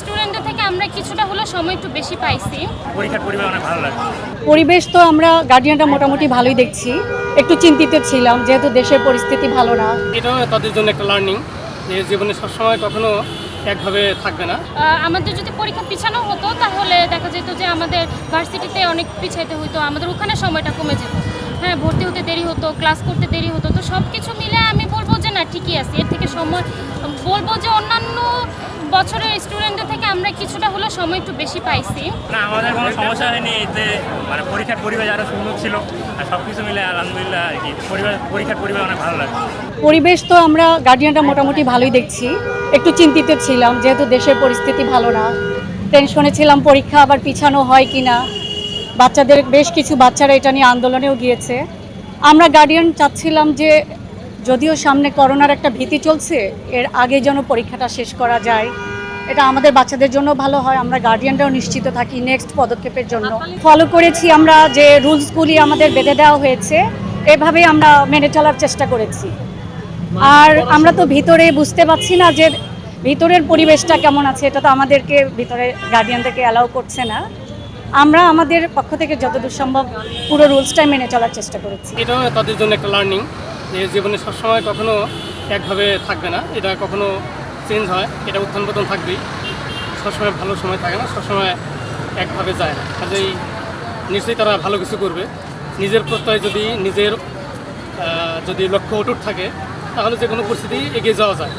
স্টুডেন্টদের থেকে আমরা কিছুটা হলেও সময় একটু বেশি পাইছি। পরীক্ষার পরিবেশ অনেক ভালো লাগে পরিবেশ তো আমরা গার্ডিয়ানরা মোটামুটি ভালোই দেখছি। একটু চিন্তিত ছিলাম যেহেতু দেশের পরিস্থিতি ভালো না। এটাও তাদের জন্য একটা লার্নিং যে জীবনে সবসময় কখনো একভাবে থাকবে না। আমাদের যদি পরীক্ষা পিছানো হতো তাহলে দেখা যেত যে আমাদের ভার্সিটিতে অনেক পিছাইতে হতো আমাদের ওখানে সময়টা কমে যেত। হ্যাঁ ভর্তি হতে দেরি হতো ক্লাস করতে দেরি হতো তো সব কিছু মিলে আমি বলব যে না ঠিকই আছে। এর থেকে সময় বলব যে অন্যান্য বছরের স্টুডেন্টদের থেকে আমরা কিছুটা হলেও সময় একটু বেশি পাইছি। না আমাদের কোনো সমস্যা হয়নি এতে মানে পরীক্ষার পরিবেশ আরও সুন্দর ছিল আর সব কিছু মিলে আলহামদুলিল্লাহ আর কি পরিবেশ পরীক্ষার পরিবেশ অনেক ভালো লাগে পরিবেশ তো আমরা গার্ডিয়ানরা মোটামুটি ভালোই দেখছি একটু চিন্তিত ছিলাম যেহেতু দেশের পরিস্থিতি ভালো না টেনশনে ছিলাম পরীক্ষা আবার পিছানো হয় কি না বাচ্চাদের বেশ কিছু বাচ্চারা এটা নিয়ে আন্দোলনেও গিয়েছে। আমরা গার্ডিয়ান চাচ্ছিলাম যে যদিও সামনে করোনার একটা ভীতি চলছে, এর আগে যেন পরীক্ষাটা শেষ করা যায়। এটা আমাদের বাচ্চাদের জন্য ভালো হয়, আমরা গার্ডিয়ানরাও নিশ্চিত থাকি নেক্সট পদক্ষেপের জন্য। ফলো করেছি আমরা যে রুলসগুলি আমাদের বেঁধে দেওয়া হয়েছে এভাবে আমরা মেনে চলার চেষ্টা করেছি। আর আমরা তো ভিতরে বুঝতে পারছি না যে ভিতরের পরিবেশটা কেমন আছে, এটা তো আমাদেরকে ভিতরে গার্ডিয়ানদেরকে অ্যালাউ করছে না। আমরা আমাদের পক্ষ থেকে যতদূর সম্ভব পুরো রুলসটাই মেনে চলার চেষ্টা করেছি। এটাও তাদের জন্য একটা লার্নিং যে জীবনে সবসময় কখনো একভাবে থাকবে না। এটা কখনো চেঞ্জ হয়, এটা উত্থান পতন থাকবেই। সবসময় ভালো সময় থাকে না, সবসময় একভাবে যায় না। কাজেই নিশ্চয়ই তারা ভালো কিছু করবে। নিজের প্রত্যয় যদি নিজের যদি লক্ষ্য অটুট থাকে, তাহলে যে কোনো পরিস্থিতি এগিয়ে যাওয়া যায়।